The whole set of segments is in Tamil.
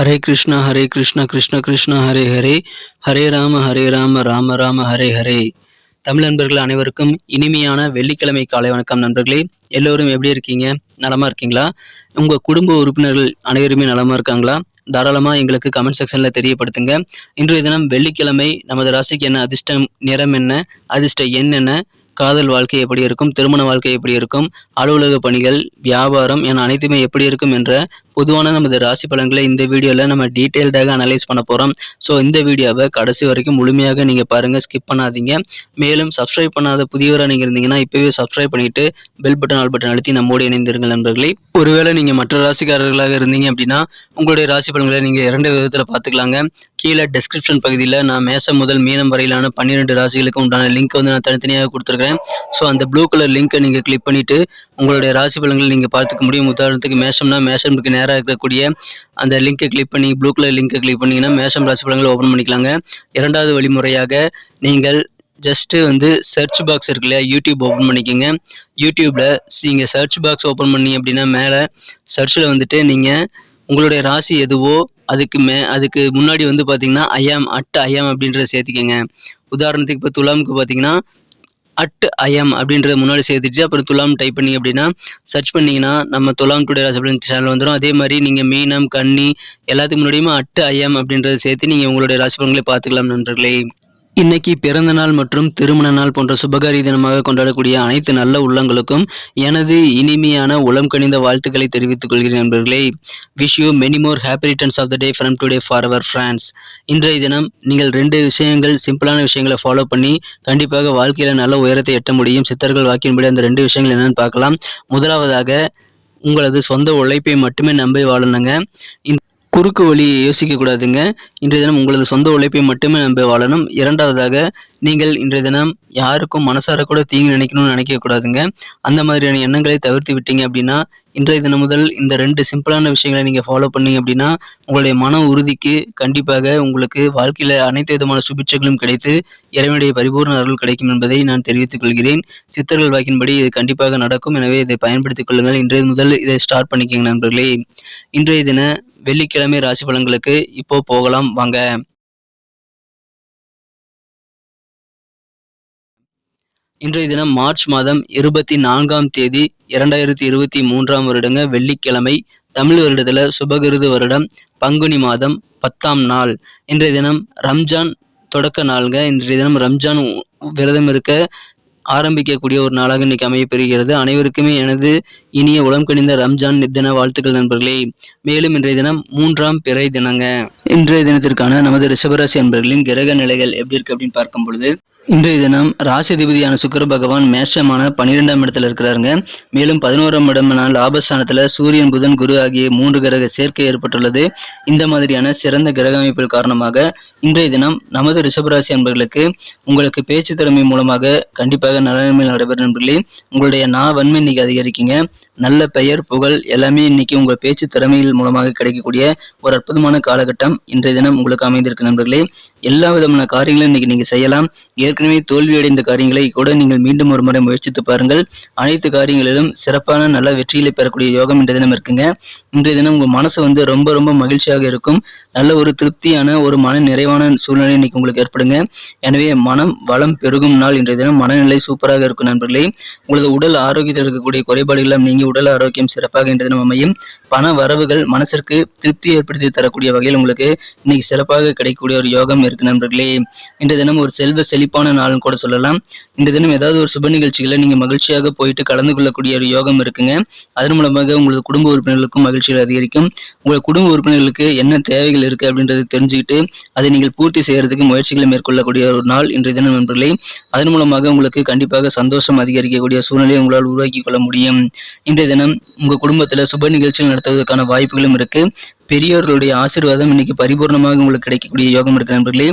ஹரே கிருஷ்ணா ஹரே கிருஷ்ணா கிருஷ்ண கிருஷ்ணா ஹரே ஹரே. ஹரே ராம ஹரே ராம ராம ராம ஹரே ஹரே. தமிழ் நண்பர்கள் அனைவருக்கும் இனிமையான வெள்ளிக்கிழமை காலை வணக்கம் நண்பர்களே. எல்லோரும் எப்படி இருக்கீங்க? நலமா இருக்கீங்களா? உங்க குடும்ப உறுப்பினர்கள் அனைவருமே நலமா இருக்காங்களா? தாராளமா எங்களுக்கு கமெண்ட் செக்ஷன்ல தெரியப்படுத்துங்க. இன்றைய தினம் வெள்ளிக்கிழமை நமது ராசிக்கு என்ன அதிர்ஷ்டம் நிறம் என்ன அதிர்ஷ்ட எண் என்ன காதல் வாழ்க்கை எப்படி இருக்கும் திருமண வாழ்க்கை எப்படி இருக்கும் அலுவலக பணிகள் வியாபாரம் என அனைத்துமே எப்படி இருக்கும் என்ற பொதுவான நமது ராசி பலன்களை இந்த வீடியோவில் நம்ம டீட்டெயில்டாக அனலைஸ் பண்ண போகிறோம் ஸோ இந்த வீடியோவை கடைசி வரைக்கும் முழுமையாக நீங்கள் பாருங்கள் ஸ்கிப் பண்ணாதீங்க. மேலும் சப்ஸ்கிரைப் பண்ணாத புதியவராக நீங்கள் இருந்தீங்கன்னா இப்போவே சப்ஸ்கிரைப் பண்ணிட்டு பெல் பட்டன் ஆல் பட்டன் அழுத்தி நம்மோடு இணைந்திருங்கள் நண்பர்களே. ஒருவேளை நீங்கள் மற்ற ராசிக்காரர்களாக இருந்தீங்க அப்படின்னா உங்களுடைய ராசி பலன்களை நீங்கள் இரண்டு விதத்தில் பார்த்துக்கலாங்க. கீழே டெஸ்கிரிப்ஷன் பகுதியில் நான் மேசம் முதல் மீனம் வரையிலான பன்னிரெண்டு ராசிகளுக்கு உண்டான லிங்க் வந்து நான் தனித்தனியாக கொடுத்துருக்கேன் ஸோ அந்த ப்ளூ கலர் லிங்க்கை நீங்கள் கிளிக் பண்ணிவிட்டு உங்களுடைய ராசி பலன்களை நீங்கள் பார்த்துக்க முடியும். உதாரணத்துக்கு மேஷம்னா மேஷம்க்கு நேராக இருக்கக்கூடிய அந்த லிங்க்கை கிளிக் பண்ணி ப்ளூ கலர் லிங்க்கை கிளிக் பண்ணிங்கன்னா மேஷம் ராசி பலன்களை ஓப்பன் பண்ணிக்கலாங்க. இரண்டாவது வழிமுறையாக நீங்கள் ஜஸ்ட்டு வந்து சர்ச் பாக்ஸ் இருக்கு இல்லையா யூடியூப் ஓப்பன் பண்ணிக்கோங்க. யூடியூப்பில் நீங்கள் சர்ச் பாக்ஸ் ஓப்பன் பண்ணி அப்படின்னா மேலே சர்ச்சில் வந்துட்டு நீங்கள் உங்களுடைய ராசி எதுவோ அதுக்கு மே அதுக்கு முன்னாடி வந்து பார்த்தீங்கன்னா ஐயாம் அட் ஐயாம் அப்படின்றத சேர்த்திக்கோங்க. உதாரணத்துக்கு இப்போ துலாமுக்கு பார்த்தீங்கன்னா அட் ஐஎம் அப்படின்றத முன்னாடி சேர்த்துட்டு அப்புறம் துலாம் டைப் பண்ணி அப்படின்னா சர்ச் பண்ணிங்கன்னா நம்ம துலாம் டுடே ராசி சேனல் வந்துடும் அதே மாதிரி நீங்கள் மீனம் கன்னி எல்லாத்துக்கு முன்னாடியுமே அட் ஐஎம் அப்படின்றத சேர்த்து நீங்கள் உங்களுடைய ராசி பலன்களை பார்த்துக்கலாம் நண்பர்களே. இன்னைக்கு பிறந்த நாள் மற்றும் திருமண நாள் போன்ற சுபகாரிய தினமாக கொண்டாடக்கூடிய அனைத்து நல்ல உள்ளங்களுக்கும் எனது இனிமையான உளம் கனிந்த வாழ்த்துக்களை தெரிவித்துக் கொள்கிறேன் நண்பர்களே. Wish you many more happy returns of the day from today for our friends இன்றைய தினம் நீங்கள் ரெண்டு விஷயங்கள் சிம்பிளான விஷயங்களை ஃபாலோ பண்ணி கண்டிப்பாக வாழ்க்கையில் நல்ல உயரத்தை எட்ட முடியும். சித்தர்கள் வாக்கின்படி அந்த ரெண்டு விஷயங்கள் என்னன்னு பார்க்கலாம். முதலாவதாக உங்களது சொந்த உழைப்பை மட்டுமே நம்பி வாழணுங்க. குறுக்கு வழியை யோசிக்க கூடாதுங்க. இன்றைய தினம் உங்களது சொந்த உழைப்பை மட்டுமே நம்ப வாழணும். இரண்டாவதாக நீங்கள் இன்றைய தினம் யாருக்கும் மனசார கூட தீங்கு நினைக்கணும்னு நினைக்க கூடாதுங்க. அந்த மாதிரியான எண்ணங்களை தவிர்த்து விட்டீங்க அப்படின்னா இன்றைய தினம் முதல் இந்த ரெண்டு சிம்பிளான விஷயங்களை நீங்கள் ஃபாலோ பண்ணீங்க அப்படின்னா உங்களுடைய மன உறுதிக்கு கண்டிப்பாக உங்களுக்கு வாழ்க்கையில் அனைத்து விதமான சுபிட்சங்களும் கிடைத்து இறைவனுடைய பரிபூர்ண அருள் கிடைக்கும் என்பதை நான் தெரிவித்துக் கொள்கிறேன். சித்தர்கள் வாக்கின்படி இது கண்டிப்பாக நடக்கும். எனவே இதை பயன்படுத்திக் கொள்ளுங்கள். இன்றைய முதல் இதை ஸ்டார்ட் பண்ணிக்கோங்க நண்பர்களே. இன்றைய தின வெள்ளிக்கிழமை ராசி பலன்களுக்கு இப்போ போகலாம் வாங்க. இன்றைய தினம் மார்ச் மாதம் இருபத்தி நான்காம் தேதி இரண்டாயிரத்தி இருபத்தி மூன்றாம் வருடங்க வெள்ளிக்கிழமை தமிழ் வருடத்துல சுபகிருது வருடம் பங்குனி மாதம் பத்தாம் நாள். இன்றைய தினம் ரம்ஜான் தொடக்க நாளுங்க. இன்றைய தினம் ரம்ஜான் விரதம் இருக்க ஆரம்பிக்கக்கூடிய ஒரு நாளாக இன்னைக்கு அமையப்பெறுகிறது. அனைவருக்குமே எனது இனிய உளம் கணிந்த ரம்ஜான் தின வாழ்த்துக்கள் நண்பர்களே. மேலும் இன்றைய தினம் மூன்றாம் பிறை தினங்க. இன்றைய தினத்திற்கான நமது ரிஷபராசி நண்பர்களின் கிரக நிலைகள் எப்படி இருக்கு அப்படின்னு பார்க்கும் பொழுது இன்றைய தினம் ராசிதிபதியான சுக்கர பகவான் மேஷமான பன்னிரெண்டாம் இடத்துல இருக்கிறாருங்க. மேலும் பதினோராம் இடமான லாபஸ்தானத்துல சூரியன் புதன் குரு ஆகிய மூன்று கிரக சேர்க்கை ஏற்பட்டுள்ளது. இந்த மாதிரியான சிறந்த கிரக அமைப்புகள் காரணமாக இன்றைய தினம் நமது ரிஷபராசி அன்பர்களுக்கு உங்களுக்கு பேச்சு திறமை மூலமாக கண்டிப்பாக நலன்மை நடைபெறும் நண்பர்களே உங்களுடைய நா வன்மை இன்னைக்கு அதிகரிக்கீங்க. நல்ல பெயர் புகழ் எல்லாமே இன்னைக்கு உங்கள் பேச்சு திறமைகள் மூலமாக கிடைக்கக்கூடிய ஒரு அற்புதமான காலகட்டம் இன்றைய தினம் உங்களுக்கு அமைந்திருக்கு நண்பர்களே. எல்லா விதமான காரியங்களும் இன்னைக்கு நீங்க செய்யலாம். ஏற்கனவே தோல்வியடைந்த காரியங்களை கூட நீங்கள் மீண்டும் ஒரு முறை முயற்சித்து பாருங்கள். அனைத்து காரியங்களிலும் சிறப்பான நல்ல வெற்றிகளை பெறக்கூடிய யோகம் இன்றைய தினம் இருக்குங்க. இன்றைய தினம் உங்க மனசு வந்து ரொம்ப ரொம்ப மகிழ்ச்சியாக இருக்கும். நல்ல ஒரு திருப்தியான ஒரு மன நிறைவான சூழ்நிலை இன்னைக்கு உங்களுக்கு ஏற்படுங்க. எனவே மனம் வளம் பெருகும் நாள் இன்றைய தினம். மனநிலை சூப்பராக இருக்கும் நண்பர்களே. உங்களது உடல் ஆரோக்கியத்தில் இருக்கக்கூடிய குறைபாடுகள் நீங்கி உடல் ஆரோக்கியம் சிறப்பாக இன்றைய தினம் அமையும். பண வரவுகள் மனசிற்கு திருப்தி ஏற்படுத்தி தரக்கூடிய வகையில் உங்களுக்கு இன்னைக்கு சிறப்பாக கிடைக்கக்கூடிய ஒரு யோகம் இருக்கு நண்பர்களே. இன்றைய தினம் ஒரு செல்வ செழிப்பான நாள்னு கூட சொல்லலாம். இந்த தினம் ஏதாவது ஒரு சுப நிகழ்ச்சிகளை நீங்க மகிழ்ச்சியாக போயிட்டு கலந்து கொள்ளக்கூடிய ஒரு யோகம் இருக்குங்க. அதன் மூலமாக உங்களது குடும்ப உறுப்பினர்களுக்கும் மகிழ்ச்சிகள் அதிகரிக்கும். உங்கள் குடும்ப உறுப்பினர்களுக்கு என்ன தேவைகள் இருக்கு அப்படின்றத தெரிஞ்சுக்கிட்டு அதை நீங்கள் பூர்த்தி செய்யறதுக்கு முயற்சிகளை மேற்கொள்ளக்கூடிய ஒரு நாள் இன்றைய தினம் நண்பர்களே. அதன் மூலமாக உங்களுக்கு கண்டிப்பாக சந்தோஷம் அதிகரிக்கக்கூடிய சூழ்நிலையை உங்களால் உருவாக்கி கொள்ள முடியும். இன்றைய தினம் உங்கள் குடும்பத்தில் சுப நிகழ்ச்சிகள் நடத்துவதற்கான வாய்ப்புகளும் இருக்கு. பெரியவர்களுடைய ஆசீர்வாதம் இன்னைக்கு பரிபூர்ணமாக உங்களுக்கு கிடைக்கக்கூடிய யோகம் இருக்கு நண்பர்களே.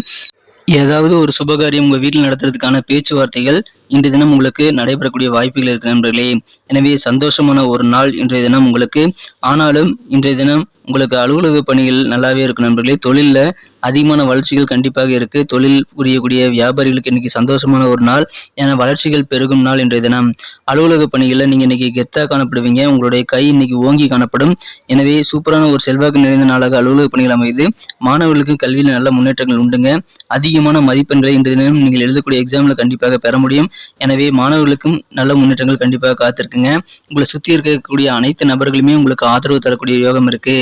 ஏதாவது ஒரு சுபகாரியம் உங்கள் வீட்டில் நடத்துறதுக்கான பேச்சுவார்த்தைகள் இன்றைய தினம் உங்களுக்கு நடைபெறக்கூடிய வாய்ப்புகள் இருக்கு நண்பர்களே. எனவே சந்தோஷமான ஒரு நாள் இன்றைய தினம் உங்களுக்கு. ஆனாலும் இன்றைய தினம் உங்களுக்கு அலுவலக பணிகள் நல்லாவே இருக்கும் நண்பர்களே. தொழிலில் அதிகமான வளர்ச்சிகள் கண்டிப்பாக இருக்கு. தொழில் புரியக்கூடிய வியாபாரிகளுக்கு இன்னைக்கு சந்தோஷமான ஒரு நாள். ஏன்னா வளர்ச்சிகள் பெருகும் நாள் இன்றைய தினம். அலுவலக பணிகளில் நீங்க இன்னைக்கு கெத்தா காணப்படுவீங்க. உங்களுடைய கை இன்னைக்கு ஓங்கி காணப்படும். எனவே சூப்பரான ஒரு செல்வாக்கு நிறைந்த நாளாக அலுவலக பணிகள் அமைது மாணவர்களுக்கு கல்வியில் நல்ல முன்னேற்றங்கள் உண்டுங்க. அதிகமான மதிப்பெண்களை இன்றைய தினம் நீங்கள் எழுதக்கூடிய எக்ஸாமில் கண்டிப்பாக பெற முடியும். எனவே மாணவர்களுக்கும் நல்ல முன்னேற்றங்கள் கண்டிப்பாக காத்திருக்குங்க. உங்களை சுற்றி இருக்கக்கூடிய அனைத்து நபர்களுமே உங்களுக்கு ஆதரவு தரக்கூடிய யோகம் இருக்கு.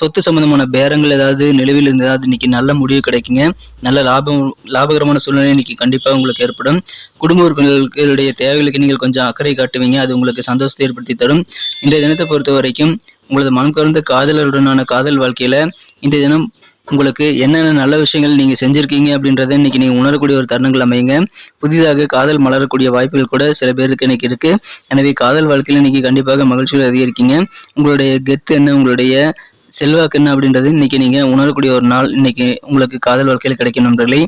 சொத்து சம்பந்தமான பேரங்கள் ஏதாவது நிலுவையில் இருந்தால் இன்னைக்கு நல்ல முடிவு கிடைக்குங்க. நல்ல லாபம் லாபகரமான சூழ்நிலை இன்னைக்கு கண்டிப்பாக உங்களுக்கு ஏற்படும். குடும்ப உறுப்பினர்களுடைய தேவைகளுக்கு நீங்கள் கொஞ்சம் அக்கறை காட்டுவீங்க. அது உங்களுக்கு சந்தோஷத்தை ஏற்படுத்தி தரும். இன்றைய தினத்தை பொறுத்த வரைக்கும் உங்களது மனம் கவர்ந்த காதலருடனான காதல் வாழ்க்கையில இன்றைய தினம் உங்களுக்கு என்னென்ன நல்ல விஷயங்கள் நீங்க செஞ்சிருக்கீங்க அப்படின்றத இன்னைக்கு நீங்க உணரக்கூடிய ஒரு தருணங்கள் அமையுங்க. புதிதாக காதல் மலரக்கூடிய வாய்ப்புகள் கூட சில பேருக்கு இன்னைக்கு இருக்கு. எனவே காதல் வாழ்க்கையில இன்னைக்கு கண்டிப்பாக மகிழ்ச்சிகள் அதிகரிக்கீங்க. உங்களுடைய கெத்து என்ன உங்களுடைய செல்வாக்கு என்ன அப்படின்றது இன்னைக்கு நீங்க உணரக்கூடிய ஒரு நாள் இன்னைக்கு உங்களுக்கு காதல் வாழ்க்கையில் கிடைக்கும் நண்பர்களே.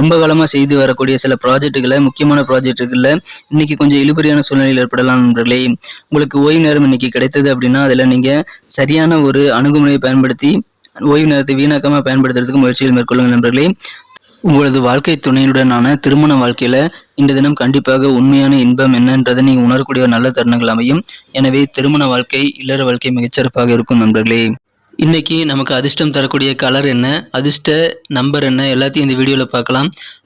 ரொம்ப காலமா செய்து வரக்கூடிய சில ப்ராஜெக்ட்டுகளை முக்கியமான ப்ராஜெக்ட்டுகளில் இன்னைக்கு கொஞ்சம் இழுபறியான சூழ்நிலையில் ஏற்படலாம் நண்பர்களே. உங்களுக்கு ஓய்வு நேரம் இன்னைக்கு கிடைத்தது அப்படின்னா அதில் நீங்க சரியான ஒரு அணுகுமுறையை பயன்படுத்தி ஓய்வு நேரத்தை வீணாக்காம பயன்படுத்துறதுக்கு முயற்சிகள் மேற்கொள்ளுங்க நண்பர்களே. உங்களது வாழ்க்கை துணையுடனான திருமண வாழ்க்கையில இந்த தினம் கண்டிப்பாக உண்மையான இன்பம் என்னன்றதை நீங்க உணரக்கூடிய நல்ல தருணங்கள் அமையும். எனவே திருமண வாழ்க்கை இல்லற வாழ்க்கை மிகச்சிறப்பாக இருக்கும் நண்பர்களே. இன்னைக்கு நமக்கு அதிர்ஷ்டம் தரக்கூடிய கலர் என்ன அதிர்ஷ்ட நம்பர் என்ன எல்லாத்தையும் இந்த வீடியோவில் பார்க்கலாம்.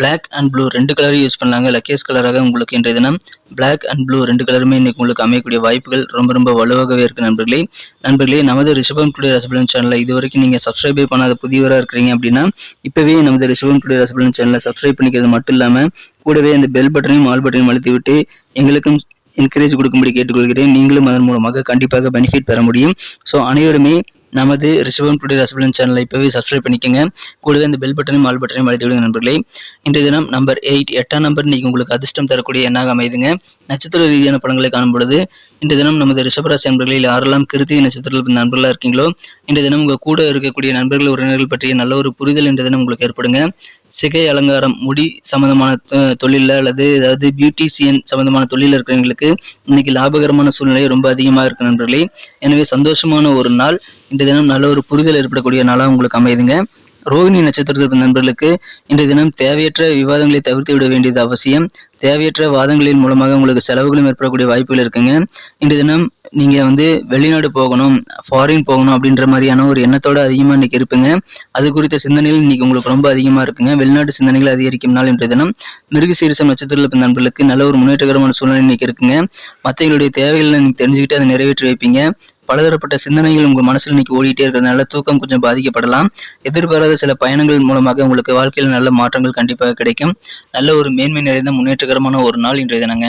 பிளாக் அண்ட் ப்ளூ ரெண்டு கலரையும் யூஸ் பண்ணலாங்க. லக்கேஸ் கலராக உங்களுக்கு இன்றைய தினம் பிளாக் அண்ட் ப்ளூ ரெண்டு கலருமே இன்றைக்கு உங்களுக்கு அமையக்கூடிய வாய்ப்புகள் ரொம்ப ரொம்ப வலுவாகவே இருக்குது நண்பர்களே. நண்பர்களே நமது ரிஷபம் டுடே ரசபலன் சேனலை இது வரைக்கும் நீங்கள் சப்ஸ்கிரைபே பண்ணாத புதியவராக இருக்கிறீங்க அப்படின்னா இப்போவே நமது ரிஷபம் டுடே ரசபலன் சேனலை சப்ஸ்கிரைப் பண்ணிக்கிறது மட்டும் இல்லாமல் கூடவே அந்த பெல் பட்டனையும் ஆல் பட்டனையும் அழுத்தி விட்டு எங்களுக்கும் என்கரேஜ் கொடுக்கும்படி கேட்டுக்கொள்கிறேன். நீங்களும் அதன் மூலமாக கண்டிப்பாக பெனிஃபிட் பெற முடியும். ஸோ அனைவருமே நமது ரிஷபம் டுடே ரசபலன் சேனலை இப்போவே சப்ஸ்கிரைப் பண்ணிக்கோங்க. கூடவே இந்த பெல் பட்டனையும் ஆல் பட்டனையும் அழுத்தி விடுங்க நண்பர்களே. இன்றைய தினம் நம்பர் எயிட் எட்டாம் நம்பர் இன்னைக்கு உங்களுக்கு அதிர்ஷ்டம் தரக்கூடிய எண்ணாக அமைதுங்க நட்சத்திர ரீதியான படங்களை காணும் பொழுது இந்த தினம் நமது ரிஷபராசி நண்பர்களில் யாரெல்லாம் கிருத்திகை நட்சத்திரத்தில் நண்பர்களாக இருக்கீங்களோ இந்த தினம் உங்கள் கூட இருக்கக்கூடிய நண்பர்கள் உறவினர்கள் பற்றிய நல்ல ஒரு புரிதல் இந்த தினம் உங்களுக்கு ஏற்படுங்க. சிகை அலங்காரம் முடி சம்பந்தமான தொழிலில் அல்லது ஏதாவது பியூட்டிஷியன் சம்பந்தமான தொழிலில் இருக்கிறவங்களுக்கு இன்னைக்கு லாபகரமான சூழ்நிலை ரொம்ப அதிகமாக இருக்கு நண்பர்களே. எனவே சந்தோஷமான ஒரு நாள். இந்த தினம் நல்ல ஒரு புரிதல் ஏற்படக்கூடிய நாளாக உங்களுக்கு அமையுதுங்க. ரோகிணி நட்சத்திரத்தில் நண்பர்களுக்கு இன்றைய தினம் தேவையற்ற விவாதங்களை தவிர்த்து விட வேண்டியது அவசியம். தேவையற்ற வாதங்களின் மூலமாக உங்களுக்கு செலவுகளும் ஏற்படக்கூடிய வாய்ப்புகள் இருக்குங்க. இன்றைய தினம் நீங்க வந்து வெளிநாடு போகணும் ஃபாரின் போகணும் அப்படின்ற மாதிரியான ஒரு எண்ணத்தோட அதிகமா இன்னைக்கு இருப்பீங்க. அது குறித்த சிந்தனைகள் இன்னைக்கு உங்களுக்கு ரொம்ப அதிகமா இருக்குங்க. வெளிநாட்டு சிந்தனைகள் அதிகரிக்கும் நாள் இன்றைய தினம். மிருக சீரிசம் நட்சத்திரத்தில் இருக்க நண்பர்களுக்கு நல்ல ஒரு முன்னேற்றகரமான சூழ்நிலை இன்னைக்கு இருக்குங்க. மற்றவங்களுடைய தேவைகளை நீங்க தெரிஞ்சுக்கிட்டு அதை நிறைவேற்றி வைப்பீங்க. பலதரப்பட்ட சிந்தனைகள் உங்க மனசுல இன்னைக்கு ஓடிட்டே இருக்கிறதுனால தூக்கம் கொஞ்சம் பாதிக்கப்படலாம். எதிர்பாராத சில பயணங்கள் மூலமாக உங்களுக்கு வாழ்க்கையில் நல்ல மாற்றங்கள் கண்டிப்பாக கிடைக்கும். நல்ல ஒரு மேன்மை நிறைந்த முன்னேற்றகரமான ஒரு நாள் இன்றைய தினங்க.